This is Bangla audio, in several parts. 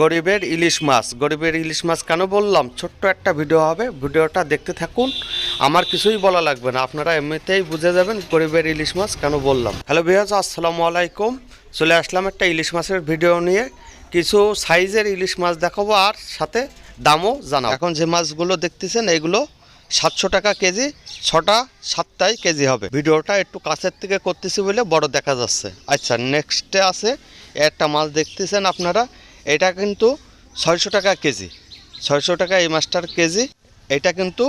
গরিবের ইলিশ মাছ। গরিবের ইলিশ মাছ কেন বললাম? ছোট্ট একটা ভিডিও হবে। ভিডিওটা দেখতে থাকুন। আমার কিছুই বলা লাগবে না। আপনারা এমনিতেই বুঝে যাবেন গরিবের ইলিশ মাছ কেন বললাম। হ্যালো বিহাজ আসসালামু আলাইকুম। চলে আসলাম একটা ইলিশ মাছের ভিডিও নিয়ে। কিছু সাইজের ইলিশ মাছ দেখাবো আর সাথে দামও জানাব। এখন যে মাছগুলো দেখতেছেন, এগুলো সাতশো টাকা কেজি, ছটা সাতটাই কেজি হবে। ভিডিওটা একটু কাছের থেকে করতেছি বলে বড় দেখা যাচ্ছে। আচ্ছা নেক্সটে আছে একটা মাছ দেখতেছেন আপনারা। এটা কিন্তু ছয়শো টাকা কেজি। ছয়শো টাকা এই মাছটার কেজি। এটা কিন্তু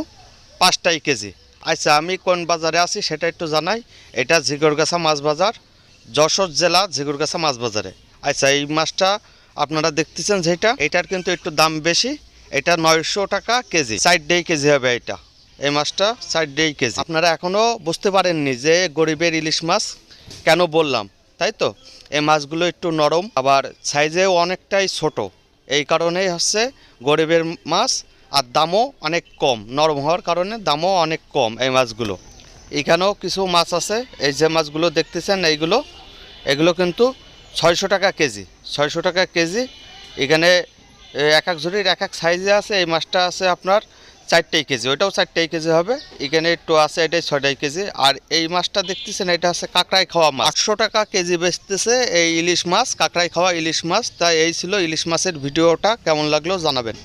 পাঁচটাই কেজি। আচ্ছা আমি কোন বাজারে আছি সেটা একটু জানাই। এটা ঝিগরগাছা মাছ বাজার, যশোর জেলা ঝিগরগাছা মাছ বাজারে। আচ্ছা এই মাছটা আপনারা দেখতেছেন যেটা এটার কিন্তু একটু দাম বেশি। এটা নয়শো টাকা কেজি সাইড ডেই কেজি হবে এটা। এই মাছটা সাইড ডেই কেজি। আপনারা এখনও বুঝতে পারেননি যে গরিবের ইলিশ মাছ। কেন বললাম? তাই তো? এই মাছগুলো একটু নরম, আবার সাইজেও অনেকটাই ছোট। এই কারণেই হচ্ছে গরিবের মাছ, আর দামও অনেক কম। নরম হওয়ার কারণে দামও অনেক কম এই মাছগুলো। এখানেও কিছু মাছ আছে, এই যে মাছগুলো দেখতেছেন, এইগুলো, এগুলো কিন্তু ছয়শো টাকা কেজি, ছয়শো টাকা কেজি। এখানে এক এক ঝুড়ির এক এক সাইজে আছে, এই মাছটা আছে আপনার চারটেই কেজি, ওইটাও চারটেই কেজি হবে। এখানে একটু আছে, এটাই ছটাই কেজি। আর এই মাছটা দেখতেছেন, এটা হচ্ছে কাঁকড়াই খাওয়া মাছ। আটশো টাকা কেজি বেচতেছে এই ইলিশ মাছ, কাঁকড়াই খাওয়া ইলিশ মাছ। তাই এই ছিল ইলিশ মাছের ভিডিওটা, কেমন লাগল জানাবেন।